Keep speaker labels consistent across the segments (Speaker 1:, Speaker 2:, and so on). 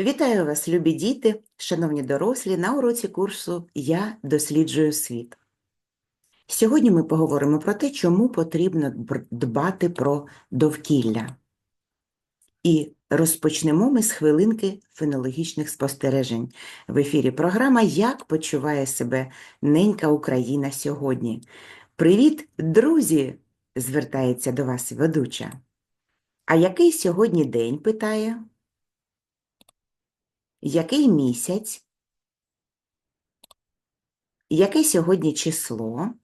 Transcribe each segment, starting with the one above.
Speaker 1: Вітаю вас, любі діти, шановні дорослі, на уроці курсу Я досліджую світ. Сьогодні ми поговоримо про те, чому потрібно дбати про довкілля. І розпочнемо ми з хвилинки фенологічних спостережень. В ефірі програма Як почуває себе ненька Україна сьогодні. Привіт, друзі! звертається до вас ведуча. А який сьогодні день? питає. Який місяць? Яке сьогодні число?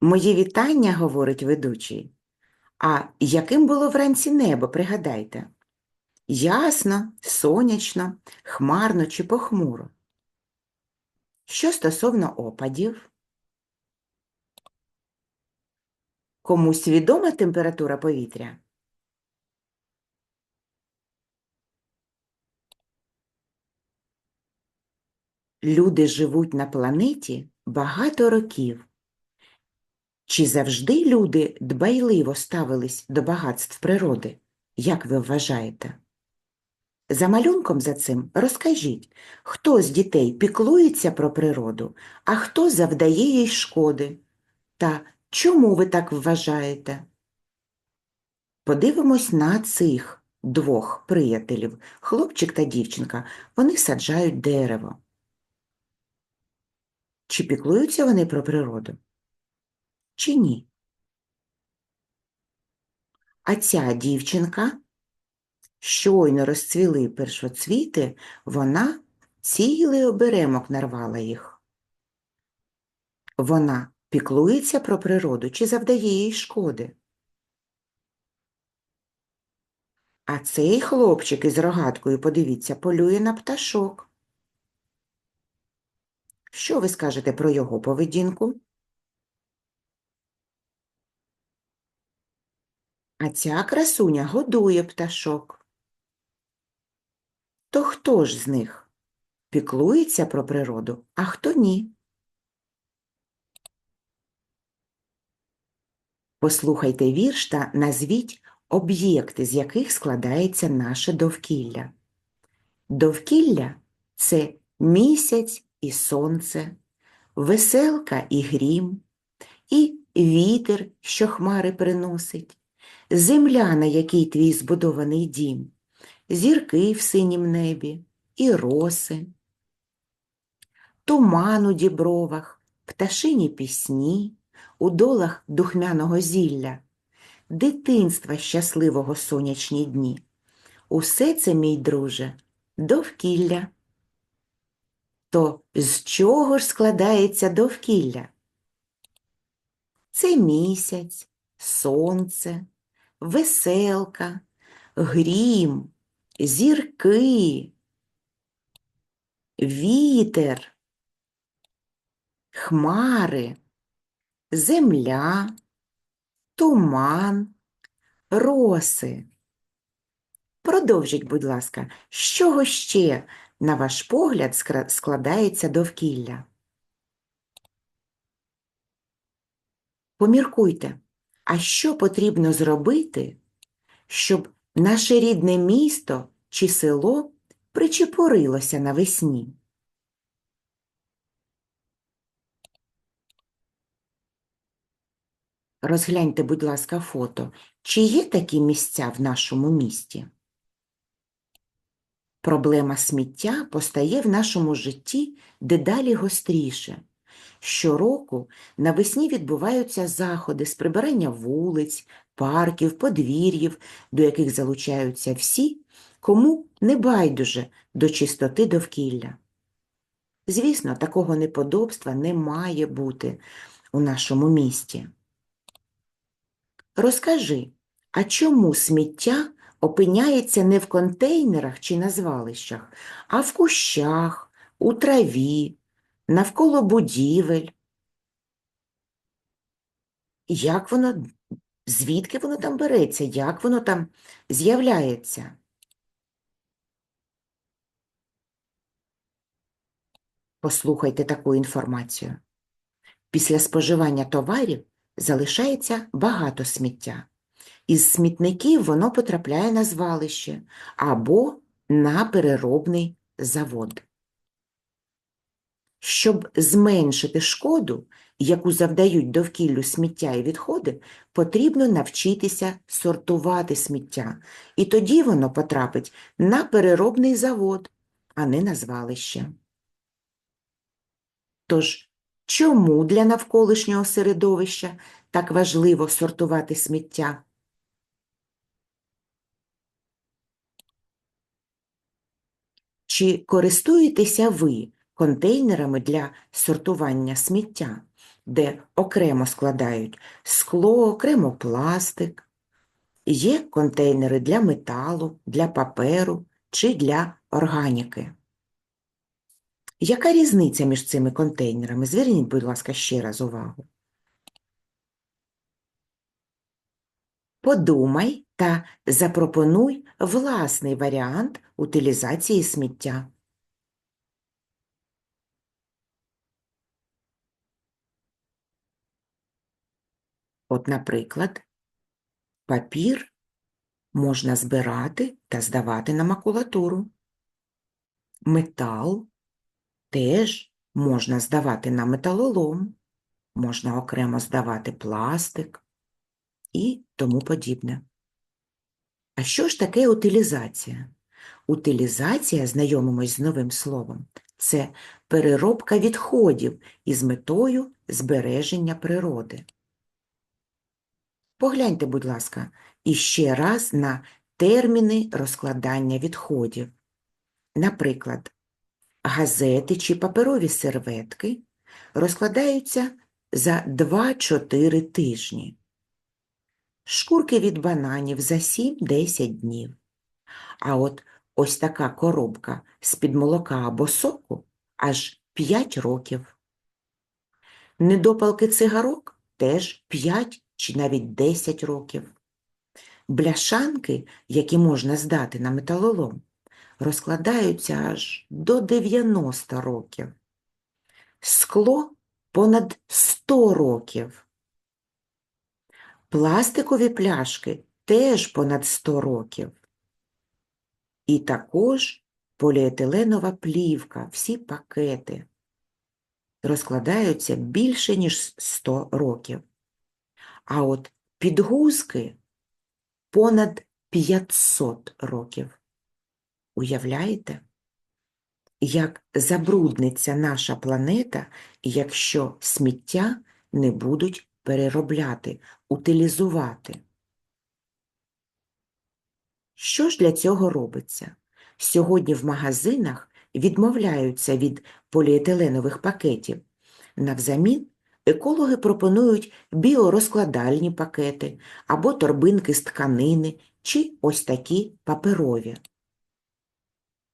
Speaker 1: Моє вітання, говорить ведучий. А яким було вранці небо, пригадайте? Ясно, сонячно, хмарно чи похмуро? Що стосовно опадів? Комусь відома температура повітря? Люди живуть на планеті багато років. Чи завжди люди дбайливо ставились до багатств природи, як ви вважаєте? За малюнком за цим розкажіть, хто з дітей піклується про природу, а хто завдає їй шкоди? Та чому ви так вважаєте? Подивимось на цих двох приятелів, хлопчик та дівчинка, вони саджають дерево. Чи піклуються вони про природу? Чи ні? А ця дівчинка, щойно розцвіли першоцвіти, вона цілий оберемок нарвала їх. Вона піклується про природу чи завдає їй шкоди? А цей хлопчик із рогаткою, подивіться, полює на пташок. Що ви скажете про його поведінку? А ця красуня годує пташок. То хто ж з них піклується про природу, а хто ні? Послухайте вірш та назвіть об'єкти, з яких складається наше довкілля. Довкілля це місяць і сонце, веселка і грім, і вітер, що хмари приносить, земля, на якій твій збудований дім, зірки в синім небі, і роси, туман у дібровах, пташині пісні, у долах духмяного зілля, дитинства щасливого сонячні дні. Усе це, мій друже, довкілля. То з чого ж складається довкілля? Це місяць, сонце, веселка, грім, зірки, вітер, хмари, земля, туман, роси. Продовжіть, будь ласка, з чого ще, на ваш погляд, складається довкілля? Поміркуйте, а що потрібно зробити, щоб наше рідне місто чи село причепурилося навесні? Розгляньте, будь ласка, фото. Чи є такі місця в нашому місті? Проблема сміття постає в нашому житті дедалі гостріше. Щороку навесні відбуваються заходи з прибирання вулиць, парків, подвір'їв, до яких залучаються всі, кому не байдуже до чистоти довкілля. Звісно, такого неподобства не має бути у нашому місті. Розкажи, а чому сміття опиняється не в контейнерах чи на звалищах, а в кущах, у траві, навколо будівель? Як воно, звідки воно там береться, як воно там з'являється? Послухайте таку інформацію. Після споживання товарів залишається багато сміття. Із смітників воно потрапляє на звалище або на переробний завод. Щоб зменшити шкоду, яку завдають довкіллю сміття і відходи, потрібно навчитися сортувати сміття, і тоді воно потрапить на переробний завод, а не на звалище. Тож, чому для навколишнього середовища так важливо сортувати сміття? Чи користуєтеся ви контейнерами для сортування сміття, де окремо складають скло, окремо пластик? Є контейнери для металу, для паперу чи для органіки. Яка різниця між цими контейнерами? Зверніть, будь ласка, ще раз увагу. Подумай та запропонуй власний варіант утилізації сміття. От, наприклад, папір можна збирати та здавати на макулатуру. Метал теж можна здавати на металолом, можна окремо здавати пластик і тому подібне. А що ж таке утилізація? Утилізація, знайомимось з новим словом, це переробка відходів із метою збереження природи. Погляньте, будь ласка, іще раз на терміни розкладання відходів. Наприклад, газети чи паперові серветки розкладаються за 2-4 тижні. Шкурки від бананів за 7-10 днів. А от ось така коробка з-під молока або соку аж 5 років. Недопалки цигарок теж 5 чи навіть 10 років. Бляшанки, які можна здати на металолом, розкладаються аж до 90 років. Скло понад 100 років. Пластикові пляшки теж понад 100 років. І також поліетиленова плівка, всі пакети розкладаються більше, ніж 100 років. А от підгузки понад 500 років. Уявляєте, як забрудниться наша планета, якщо сміття не будуть переробляти, утилізувати? Що ж для цього робиться? Сьогодні в магазинах відмовляються від поліетиленових пакетів. Навзамін екологи пропонують біорозкладальні пакети або торбинки з тканини чи ось такі паперові.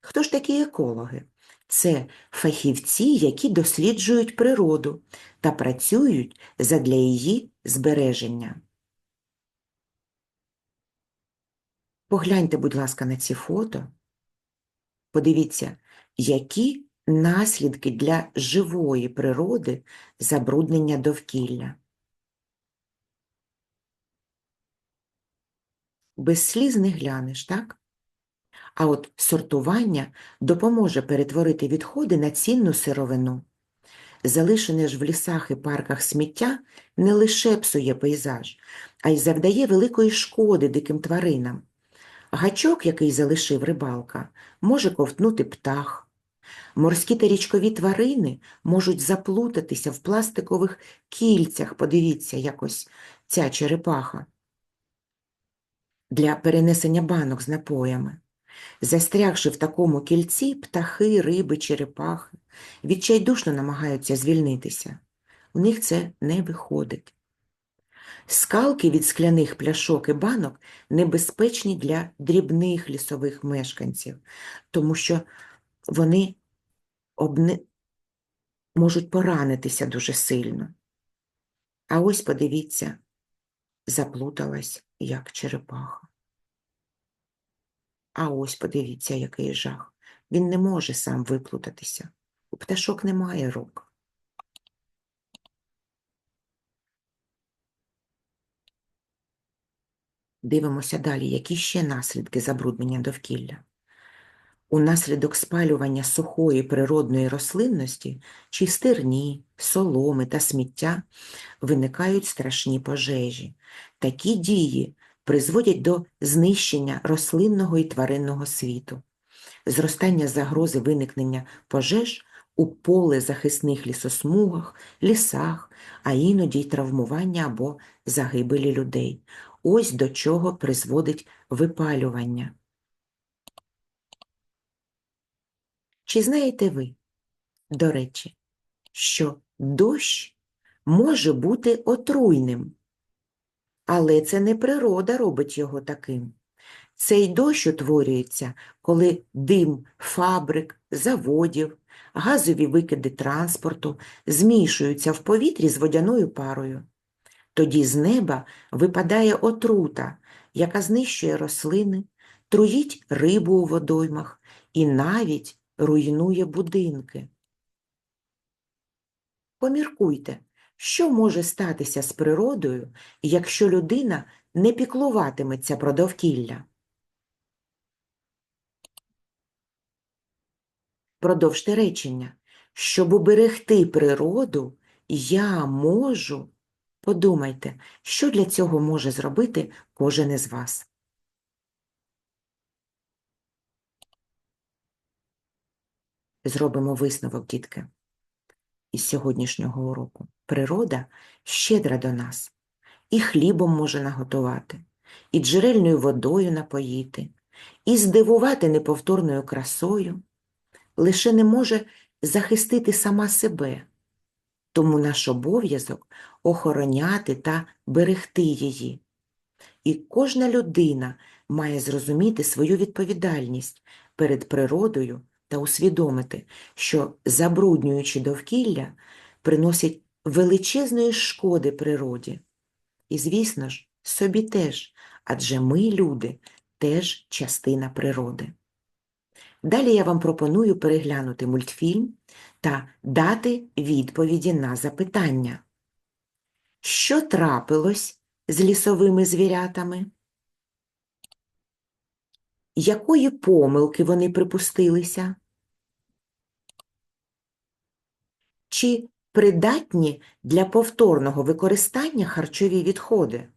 Speaker 1: Хто ж такі екологи? Це фахівці, які досліджують природу та працюють задля її збереження. Погляньте, будь ласка, на ці фото. Подивіться, які наслідки для живої природи забруднення довкілля. Без сліз не глянеш, так? А от сортування допоможе перетворити відходи на цінну сировину. Залишене ж в лісах і парках сміття не лише псує пейзаж, а й завдає великої шкоди диким тваринам. Гачок, який залишив рибалка, може ковтнути птах. Морські та річкові тварини можуть заплутатися в пластикових кільцях, подивіться, якось ця черепаха, для перенесення банок з напоями. Застрягши в такому кільці, птахи, риби, черепахи відчайдушно намагаються звільнитися. У них це не виходить. Скалки від скляних пляшок і банок небезпечні для дрібних лісових мешканців, тому що вони обне... можуть поранитися дуже сильно. А ось, подивіться, заплуталась, як черепаха. А ось подивіться, який жах. Він не може сам виплутатися. У пташок немає рук. Дивимося далі, які ще наслідки забруднення довкілля. Унаслідок спалювання сухої природної рослинності чи стерні, соломи та сміття виникають страшні пожежі. Такі дії призводять до знищення рослинного і тваринного світу, зростання загрози виникнення пожеж у полезахисних лісосмугах, лісах, а іноді й травмування або загибелі людей. Ось до чого призводить випалювання. Чи знаєте ви, до речі, що дощ може бути отруйним, але це не природа робить його таким. Цей дощ утворюється, коли дим фабрик, заводів, газові викиди транспорту змішуються в повітрі з водяною парою. Тоді з неба випадає отрута, яка знищує рослини, труїть рибу у водоймах і навіть руйнує будинки. Поміркуйте, що може статися з природою, якщо людина не піклуватиметься про довкілля. Продовжте речення. Щоб уберегти природу, я можу. Подумайте, що для цього може зробити кожен із вас. Зробимо висновок, дітки, із сьогоднішнього уроку. Природа щедра до нас, і хлібом може наготувати, і джерельною водою напоїти, і здивувати неповторною красою, лише не може захистити сама себе. Тому наш обов'язок охороняти та берегти її. І кожна людина має зрозуміти свою відповідальність перед природою та усвідомити, що забруднюючи довкілля, приносять величезної шкоди природі. І, звісно ж, собі теж, адже ми, люди, теж частина природи. Далі я вам пропоную переглянути мультфільм та дати відповіді на запитання. Що трапилось з лісовими звірятами? Якої помилки вони припустилися? Чи придатні для повторного використання харчові відходи?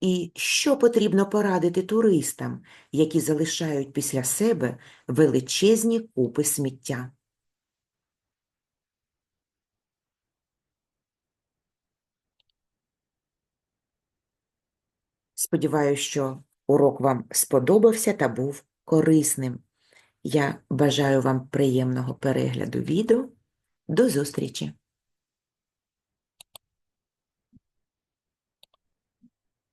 Speaker 1: І що потрібно порадити туристам, які залишають після себе величезні купи сміття? Сподіваюся, що урок вам сподобався та був корисним. Я бажаю вам приємного перегляду відео. До зустрічі!